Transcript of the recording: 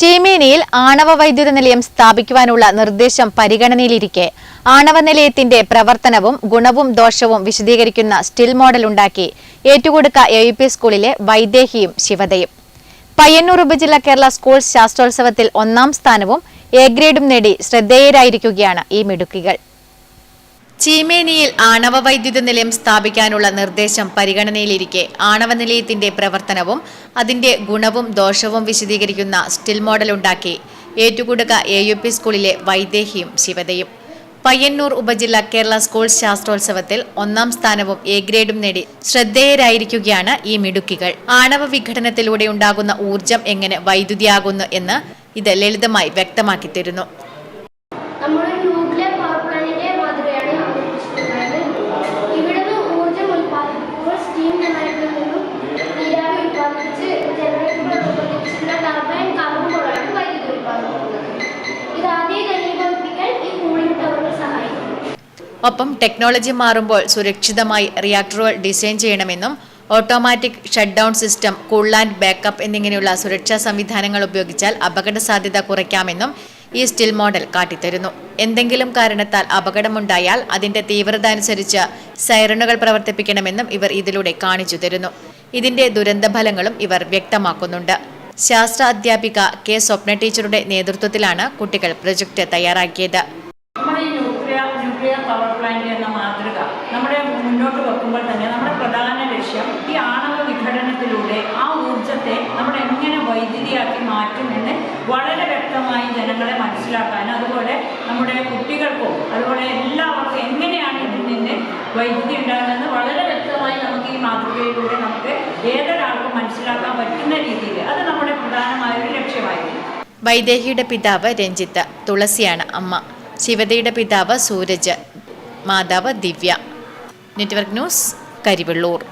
ചീമേനിയിൽ ആണവ വൈദ്യുത നിലയം സ്ഥാപിക്കുവാനുള്ള നിർദ്ദേശം പരിഗണനയിലിരിക്കെ ആണവ നിലയത്തിന്റെ പ്രവർത്തനവും ഗുണവും ദോഷവും വിശദീകരിക്കുന്ന സ്റ്റിൽ മോഡൽ ഉണ്ടാക്കി ഏറ്റുകൊടുക്ക എ യു പി സ്കൂളിലെ വൈദേഹിയും ശിവതയും. പയ്യന്നൂർ ഉപജില്ല കേരള സ്കൂൾ ശാസ്ത്രോത്സവത്തിൽ ഒന്നാം സ്ഥാനവും എ ഗ്രേഡും നേടി ശ്രദ്ധേയരായിരിക്കുകയാണ് ഈ മിടുക്കികൾ. ചീമേനിയിൽ ആണവ വൈദ്യുത നിലയം സ്ഥാപിക്കാനുള്ള നിർദ്ദേശം പരിഗണനയിലിരിക്കെ ആണവ നിലയത്തിന്റെ പ്രവർത്തനവും അതിന്റെ ഗുണവും ദോഷവും വിശദീകരിക്കുന്ന സ്റ്റിൽ മോഡൽ ഉണ്ടാക്കി. ഏറ്റുകുടുക എ യു പി സ്കൂളിലെ വൈദേഹിയും ശിവതയും. പയ്യന്നൂർ ഉപജില്ല കേരള സ്കൂൾ ശാസ്ത്രോത്സവത്തിൽ ഒന്നാം സ്ഥാനവും എ ഗ്രേഡും നേടി ശ്രദ്ധേയരായിരിക്കുകയാണ് ഈ മിടുക്കികൾ. ആണവ വിഘടനത്തിലൂടെ ഉണ്ടാകുന്ന ഊർജം എങ്ങനെ വൈദ്യുതിയാകുന്നു എന്ന് ഇത് ലളിതമായി വ്യക്തമാക്കി തരുന്നു ഒപ്പം ടെക്നോളജി മാറുമ്പോൾ സുരക്ഷിതമായി റിയാക്ടറുകൾ ഡിസൈൻ ചെയ്യണമെന്നും automatic shut down system cool and backup എന്നിങ്ങനെയുള്ള സുരക്ഷാ സംവിധാനങ്ങൾ ഉപയോഗിച്ചാൽ അപകട സാധ്യത കുറയ്ക്കാമെന്നും ഈ സ്റ്റിൽ മോഡൽ കാട്ടിത്തരുന്നു. എന്തെങ്കിലും കാരണത്താൽ അപകടമുണ്ടായാൽ അതിന്റെ തീവ്രത അനുസരിച്ച് സൈറണുകൾ പ്രവർത്തിപ്പിക്കണമെന്നും ഇവർ ഇതിലൂടെ കാണിച്ചു തരുന്നു. ഇതിന്റെ ദുരന്തഫലങ്ങളും ഇവർ വ്യക്തമാക്കുന്നുണ്ട്. ശാസ്ത്ര അധ്യാപിക കെ സ്വപ്ന ടീച്ചറുടെ നേതൃത്വത്തിലാണ് കുട്ടികൾ പ്രൊജക്ട് തയ്യാറാക്കിയത് നമ്മുടെ ഈ ന്യൂക്ലിയർ ന്യൂക്ലിയർ പവർ എന്ന മാതൃക നമ്മുടെ മുന്നോട്ട് വെക്കുമ്പോൾ തന്നെ നമ്മുടെ പ്രധാന ലക്ഷ്യം ഈ ആണവ വിഘടനത്തിലൂടെ ആ ഊർജത്തെ നമ്മൾ എങ്ങനെ വൈദ്യുതിയാക്കി മാറ്റുമെന്ന് വളരെ വ്യക്തമായി ജനങ്ങളെ മനസ്സിലാക്കാൻ അതുപോലെ നമ്മുടെ കുട്ടികൾക്കും അതുപോലെ എല്ലാവർക്കും എങ്ങനെയാണ് ഇതിൽ നിന്ന് വൈദ്യുതി ഉണ്ടാകുന്നത് വളരെ വ്യക്തമായി നമുക്ക് ഈ മാതൃകയിലൂടെ നമുക്ക് ഏതൊരാൾക്കും മനസ്സിലാക്കാൻ പറ്റുന്ന രീതിയിൽ അത് നമ്മുടെ പ്രധാനമായ ഒരു ലക്ഷ്യമായിരുന്നു. വൈദേഹിയുടെ പിതാവ് രഞ്ജിത്ത് തുളസിയാണ് അമ്മ. ശിവതയുടെ പിതാവ് സൂരജ്. മാതാവ് ദിവ്യ. Network news Karivellur.